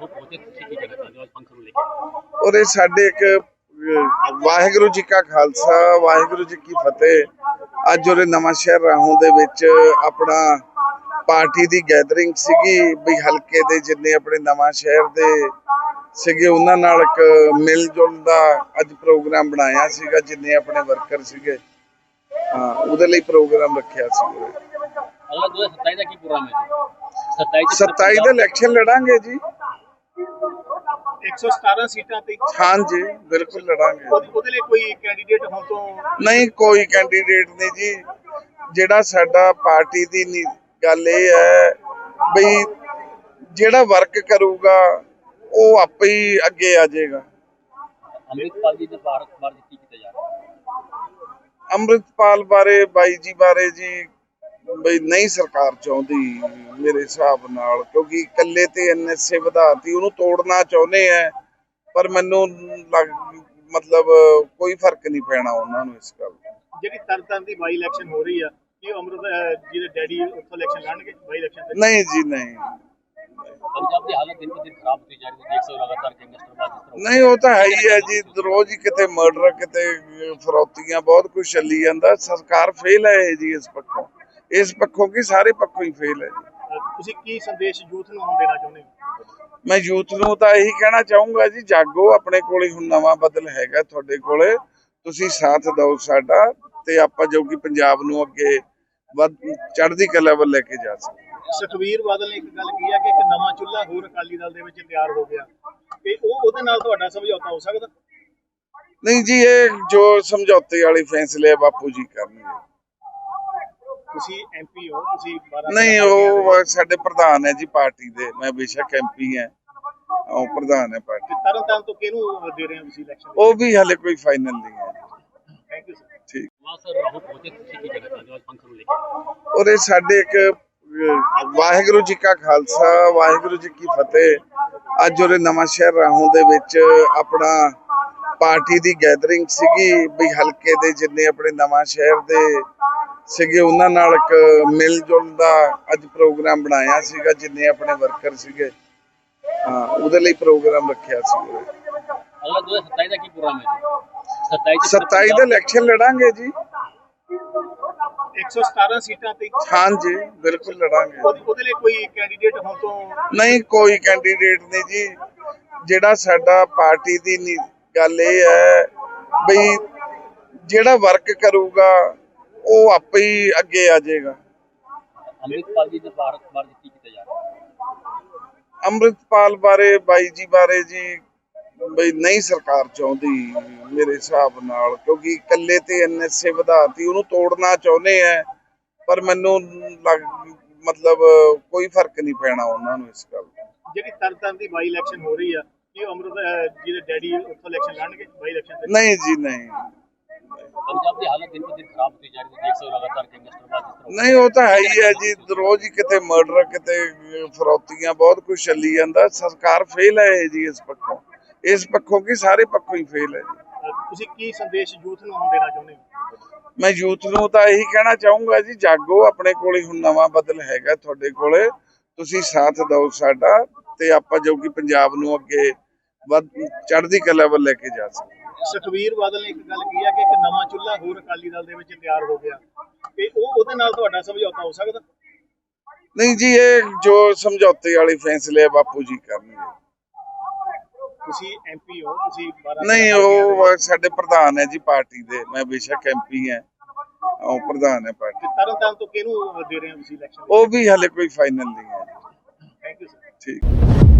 ਰਾਹੁਲ ਪਹੁੰਚੇ ਤੁਸੀਂ ਕੀ ਕਹਿਣਾ ਚਾਹੁੰਦੇ ਹੋ ਅੱਜ ਫੰਕਸ਼ਨ ਨੂੰ ਲੈ ਕੇ? ਉਹਦੇ ਸਾਡੇ ਇੱਕ ਅਹ, ਵਾਹਿਗੁਰੂ ਜੀ ਕਾ ਖਾਲਸਾ ਵਾਹਿਗੁਰੂ ਜੀ ਕੀ ਫਤਿਹ। ਅੱਜ ਉਹਦੇ ਨਵਾਂ ਸ਼ਹਿਰ ਰਾਹੋਂ ਦੇ ਵਿੱਚ ਆਪਣਾ ਪਾਰਟੀ ਦੀ ਗੈਦਰਿੰਗ ਸੀਗੀ ਵੀ ਹਲਕੇ ਦੇ ਜਿੰਨੇ ਆਪਣੇ ਨਵਾਂ ਸ਼ਹਿਰ ਦੇ ਸੀਗੇ ਉਹਨਾਂ ਨਾਲ ਇੱਕ ਮਿਲ ਜੁਲ ਦਾ ਅੱਜ ਪ੍ਰੋਗਰਾਮ ਬਣਾਇਆ ਸੀਗਾ ਜਿੰਨੇ ਆਪਣੇ ਵਰਕਰ ਸੀਗੇ। ਹਾਂ ਉਹਦੇ ਲਈ ਪ੍ਰੋਗਰਾਮ ਰੱਖਿਆ ਸੀ ਉਹਨੇ। ਅਗਲਾ 2027 ਦਾ ਕੀ ਪ੍ਰੋਗਰਾਮ ਹੈ ਜੀ? 27 27 ਦੇ ਇਲੈਕਸ਼ਨ ਲੜਾਂਗੇ ਜੀ। 117 ਸੀਟਾਂ ਤੇ ਹਾਂਜੀ ਬਿਲਕੁਲ ਲੜਾਂਗੇ। ਉਹਦੇ ਲਈ ਕੋਈ ਕੈਂਡੀਡੇਟ ਹੋਣ ਤੋਂ ਨਹੀਂ ਕੋਈ ਕੈਂਡੀਡੇਟ ਨਹੀਂ ਜੀ। ਜਿਹੜਾ ਸਾਡਾ ਪਾਰਟੀ ਦੀ ਨੀ- ਗੱਲ ਇਹ ਹੈ ਬਈ ਜਿਹੜਾ ਵਰਕ ਕਰੂਗਾ ਉਹ ਆਪੇ ਹੀ ਅੱਗੇ ਆ ਜਾਏਗਾ। ਅੰਮ੍ਰਿਤਪਾਲ ਜੀ ਦੇ ਭਾਰਤ ਬਾਰੇ ਕੀ ਕੀਤਾ ਜਾ ਰਿਹਾ? ਅੰਮ੍ਰਿਤਪਾਲ ਬਾਰੇ ਬਾਈ ਜੀ ਬਾਰੇ ਜੀ ਬਈ ਨਹੀਂ ਸਰਕਾਰ ਚਾਹੁੰਦੀ ਮੇਰੇ ਹਿਸਾਬ ਨਾਲ ਕਿਉਂਕਿ ਇਕੱਲੇ ਤੇ ਐਨਐਸਏ ਵਧਾਤੀ ਉਹਨੂੰ ਤੋੜਨਾ ਚਾਹੁੰਦੇ ਆ ਪਰ ਮੈਨੂੰ ਲੱਗ ਮਤਲਬ ਕੋਈ ਫ਼ਰਕ ਨਹੀਂ ਪੈਣਾ ਉਹਨਾਂ ਨੂੰ ਇਸ ਗੱਲ ਦਾ। ਜਿਹੜੀ ਤਰਨਤਾਰਨ ਦੀ ਬਾਈ ਇਲੈਕਸ਼ਨ ਹੋ ਰਹੀ ਆ ਕੀ ਅਮਰਤ ਜੀ ਦੇ ਡੈਡੀ ਉੱਥੋਂ ਇਲੈਕਸ਼ਨ ਲੜਨਗੇ ਬਾਈ ਇਲੈਕਸ਼ਨ ਤੇ? ਨਹੀਂ ਜੀ ਨਹੀਂ। ਪੰਜਾਬ ਦੀ ਹਾਲਤ ਦਿਨ ਪਰ ਦਿਨ ਖਰਾਬ ਹੁੰਦੀ ਜਾ ਰਹੀ ਹੈ ਦੇਖ ਸਕਦੇ ਹੋ ਲਗਾਤਾਰ ਗੈਂਗਸਟਰਵਾਦ ਜਿਸ ਤਰ੍ਹਾਂ ਨਹੀਂ ਉਹ ਤਾਂ ਹੈ ਹੀ ਹੈ ਜੀ ਰੋਜ਼ ਹੀ ਕਿਤੇ ਮਰਡਰ ਕਿਤੇ ਫਰੌਤੀਆਂ ਬਹੁਤ ਕੁਝ ਚੱਲੀ ਜਾਂਦਾ ਸਰਕਾਰ ਫੇਲ ਹੈ ਜੀ ਇਸ ਪੱਖੋਂ। ਇਸ ਪੱਖੋਂ ਕੀ ਸਾਰੇ ਪੱਖੋਂ ਹੀ ਫੇਲ ਹੈ ਤੁਸੀਂ ਕੀ ਸੰਦੇਸ਼ ਯੂਥ ਨੂੰ ਹੁਣ ਦੇਣਾ ਚਾਹੁੰਦੇ ਹੋ? ਮੈਂ ਯੂਥ ਨੂੰ ਤਾਂ ਇਹੀ ਕਹਿਣਾ ਚਾਹੂੰਗਾ ਜੀ ਜਾਗੋ ਆਪਣੇ ਕੋਲ ਹੀ ਹੁਣ ਨਵਾਂ ਬਦਲ ਹੈਗਾ ਤੁਹਾਡੇ ਕੋਲੇ। ਤੁਸੀਂ ਸਾਥ ਦਿਓ ਸਾਡਾ ਤੇ ਆਪਾਂ ਜੋ ਕਿ ਪੰਜਾਬ ਨੂੰ ਅੱਗੇ ਵੱਧ ਚੜ੍ਹਦੀ ਕਲਾ ਵੱਲ ਲੈ ਕੇ ਜਾ ਸਕੀਏ। ਸੁਖਵੀਰ ਬਾਦਲ ਨੇ ਇੱਕ ਗੱਲ ਕਹੀ ਆ ਕਿ ਇੱਕ ਨਵਾਂ ਚੁੱਲ੍ਹਾ ਹੋਰ ਅਕਾਲੀ ਦਲ ਦੇ ਵਿੱਚ ਤਿਆਰ ਹੋ ਗਿਆ। ਤੇ ਉਹ ਉਹਦੇ ਨਾਲ ਤੁਹਾਡਾ ਸਮਝੌਤਾ ਹੋ ਸਕਦਾ? ਨਹੀਂ ਜੀ ਇਹ ਜੋ ਸਮਝੌਤੇ ਵਾਲੇ ਫੈਸਲੇ ਬਾਪੂ ਜੀ ਕਰਨਗੇ। ਤੁਸੀਂ ਐਮਪੀ ਹੋ ਤੁਸੀਂ 12 ਨਹੀਂ ਉਹ ਸਾਡੇ ਪ੍ਰਧਾਨ ਹੈ ਜੀ ਪਾਰਟੀ ਦੇ। ਮੈਂ ਬੇਸ਼ੱਕ ਐਮਪੀ ਹਾਂ ਉਹ ਪ੍ਰਧਾਨ ਹੈ ਪਾਰਟੀ। ਤਰਨਤਾਰਨ ਤੋਂ ਕਿਹਨੂੰ ਦੇ ਰਹੇ ਹੋ ਤੁਸੀਂ ਇਲੈਕਸ਼ਨ ਉਹ ਵੀ ਹਲੇ ਕੋਈ ਫਾਈਨਲ ਨਹੀਂ ਹੈ। ਥੈਂਕ ਯੂ ਸਰ ਠੀਕ। ਵਾਹ ਸਰ ਰਾਹੁਲ ਪਹੁੰਚੇ ਤੁਸੀਂ ਕੀ ਕਹਿਣਾ ਚਾਹੁੰਦੇ ਹੋ ਅੱਜ ਫੰਕਸ਼ਨ ਨੂੰ ਲੈ ਕੇ? ਉਹਦੇ ਸਾਡੇ ਇੱਕ ਵਾਹਿਗੁਰੂ ਜੀ ਕਾ ਖਾਲਸਾ ਵਾਹਿਗੁਰੂ ਜੀ ਕੀ ਫਤਿਹ। ਅੱਜ ਉਹਦੇ ਨਵਾਂ ਸ਼ਹਿਰ ਰਾਹੋਂ ਦੇ ਵਿੱਚ ਆਪਣਾ ਪਾਰਟੀ ਦੀ ਗੈਦਰਿੰਗ ਸੀਗੀ ਵੀ ਹਲਕੇ ਦੇ ਜਿੰਨੇ ਆਪਣੇ ਨਵਾਂ ਸ਼ਹਿਰ ਦੇ ਸੀਗੇ ਉਹਨਾਂ ਨਾਲ ਇੱਕ ਮਿਲ ਜੁਲ ਦਾ ਅੱਜ ਪ੍ਰੋਗਰਾਮ ਬਣਾਇਆ ਸੀਗਾ ਜਿੰਨੇ ਆਪਣੇ ਵਰਕਰ ਸੀਗੇ। ਹਾਂ ਉਹਦੇ ਲਈ ਪ੍ਰੋਗਰਾਮ ਰੱਖਿਆ ਸੀ ਉਹਨੇ। ਅਗਲਾ 2027 ਦਾ ਕੀ ਪ੍ਰੋਗਰਾਮ ਹੈ ਜੀ? 27 27 ਦੇ ਇਲੈਕਸ਼ਨ ਲੜਾਂਗੇ ਜੀ। 117 ਸੀਟਾਂ ਤੇ ਹਾਂਜੀ ਬਿਲਕੁਲ ਲੜਾਂਗੇ। ਉਹਦੇ ਲਈ ਕੋਈ ਕੈਂਡੀਡੇਟ ਹੋਣ ਤੋਂ ਨਹੀਂ ਕੋਈ ਕੈਂਡੀਡੇਟ ਨਹੀਂ ਜੀ। ਜਿਹੜਾ ਸਾਡਾ ਪਾਰਟੀ ਦੀ ਗੱਲ ਇਹ ਹੈ ਬਈ ਜਿਹੜਾ ਵਰਕ ਕਰੂਗਾ ਉਹ ਆਪੇ ਹੀ ਅੱਗੇ ਆ ਜਾਏਗਾ। ਅੰਮ੍ਰਿਤਪਾਲ ਜੀ ਦੇ ਭਾਰਤ ਬਾਰੇ ਕੀ ਕੀਤਾ ਜਾ ਰਿਹਾ ਅੰਮ੍ਰਿਤਪਾਲ ਬਾਰੇ ਬਾਈ ਜੀ ਬਾਰੇ ਜੀ ਬਈ ਨਹੀਂ ਸਰਕਾਰ ਚਾਹੁੰਦੀ ਮੇਰੇ ਹਿਸਾਬ ਨਾਲ ਕਿਉਂਕਿ ਇਕੱਲੇ ਤੇ ਐਨਐਸਏ ਵਧਾਤੀ ਉਹਨੂੰ ਤੋੜਨਾ ਚਾਹੁੰਦੇ ਆ ਪਰ ਮੈਨੂੰ ਲੱਗ ਮਤਲਬ ਕੋਈ ਫ਼ਰਕ ਨਹੀਂ ਪੈਣਾ ਉਹਨਾਂ ਨੂੰ ਇਸ ਗੱਲ ਦਾ। ਜਿਹੜੀ ਤਰਨਤਾਰਨ ਦੀ ਬਾਈ ਇਲੈਕਸ਼ਨ ਹੋ ਰਹੀ ਆ ਕੀ ਅਮਰਤ ਅਹ, ਜੀ ਦੇ ਡੈਡੀ ਉੱਥੋਂ ਇਲੈਕਸ਼ਨ ਲੜਨਗੇ ਬਾਈ ਇਲੈਕਸ਼ਨ ਤੇ? ਨਹੀਂ ਜੀ ਨਹੀਂ। ਪੰਜਾਬ ਦੀ ਹਾਲਤ ਦਿਨ ਪਰ ਦਿਨ ਖਰਾਬ ਹੁੰਦੀ ਜਾ ਰਹੀ ਹੈ। ਦੇਖ ਸਕਦੇ ਹੋ ਲਗਾਤਾਰ ਗੈਂਗਸਟਰਵਾਦ ਜਿਸ ਤਰ੍ਹਾਂ ਨਹੀਂ ਉਹ ਤਾਂ ਹੈ ਹੀ ਹੈ ਜੀ। ਰੋਜ਼ ਹੀ ਕਿਤੇ ਮਰਡਰ ਕਿਤੇ ਫਰੌਤੀਆਂ ਬਹੁਤ ਕੁਝ ਚੱਲੀ ਜਾਂਦਾ। ਸਰਕਾਰ ਫੇਲ ਹੈ ਜੀ ਇਸ ਪੱਖੋਂ। ਇਸ ਪੱਖੋਂ ਕੀ ਸਾਰੇ ਪੱਖੋਂ ਹੀ ਫੇਲ ਹੈ ਜੀ। ਤੁਸੀਂ ਕੀ ਸੰਦੇਸ਼ ਯੂਥ ਨੂੰ ਦੇਣਾ ਚਾਹੁੰਦੇ ਹੋ? ਮੈਂ ਯੂਥ ਨੂੰ ਤਾਂ ਇਹੀ ਕਹਿਣਾ ਚਾਹੂੰਗਾ ਜੀ ਜਾਗੋ ਆਪਣੇ ਕੋਲ ਹੀ। ਹੁਣ ਨਵਾਂ ਬਦਲ ਹੈਗਾ ਤੁਹਾਡੇ ਕੋਲੇ। ਤੁਸੀਂ ਸਾਥ ਦਿਓ ਸਾਡਾ ਤੇ ਆਪਾਂ ਜੋ ਕਿ ਪੰਜਾਬ ਨੂੰ ਅੱਗੇ ਵੱਧ ਚੜ੍ਹਦੀ ਕਲਾ ਵੱਲ ਲੈ ਕੇ ਜਾ ਸਕੀਏ। ਸੁਖਵੀਰ ਬਾਦਲ ਨੇ ਇੱਕ ਗੱਲ ਕਹੀ ਆ ਕਿ ਇੱਕ ਨਵਾਂ ਚੁੱਲ੍ਹਾ ਹੋਰ ਅਕਾਲੀ ਦਲ ਦੇ ਵਿੱਚ ਤਿਆਰ ਹੋ ਗਿਆ। ਤੇ ਉਹ ਉਹਦੇ ਨਾਲ ਤੁਹਾਡਾ ਸਮਝੌਤਾ ਹੋ ਸਕਦਾ? ਨਹੀਂ ਜੀ ਇਹ ਜੋ ਸਮਝੌਤੇ ਵਾਲੇ ਫੈਸਲੇ ਬਾਪੂ ਜੀ ਕਰਨਗੇ। ਤੁਸੀਂ ਐਮਪੀ ਹੋ ਤੁਸੀਂ 12 ਨਹੀਂ ਉਹ ਸਾਡੇ ਪ੍ਰਧਾਨ ਹੈ ਜੀ ਪਾਰਟੀ ਦੇ। ਮੈਂ ਬੇਸ਼ੱਕ ਐਮਪੀ ਹਾਂ। ਉਹ ਪ੍ਰਧਾਨ ਹੈ ਪਾਰਟੀ। ਤਰਨਤਾਰਨ ਤੋਂ ਕਿਹਨੂੰ ਦੇ ਰਹੇ ਹੋ ਤੁਸੀਂ ਇਲੈਕਸ਼ਨ ਉਹ ਵੀ ਹਲੇ ਕੋਈ ਫਾਈਨਲ ਨਹੀਂ ਹੈ। ਥੈਂਕ ਯੂ ਸਰ ਠੀਕ।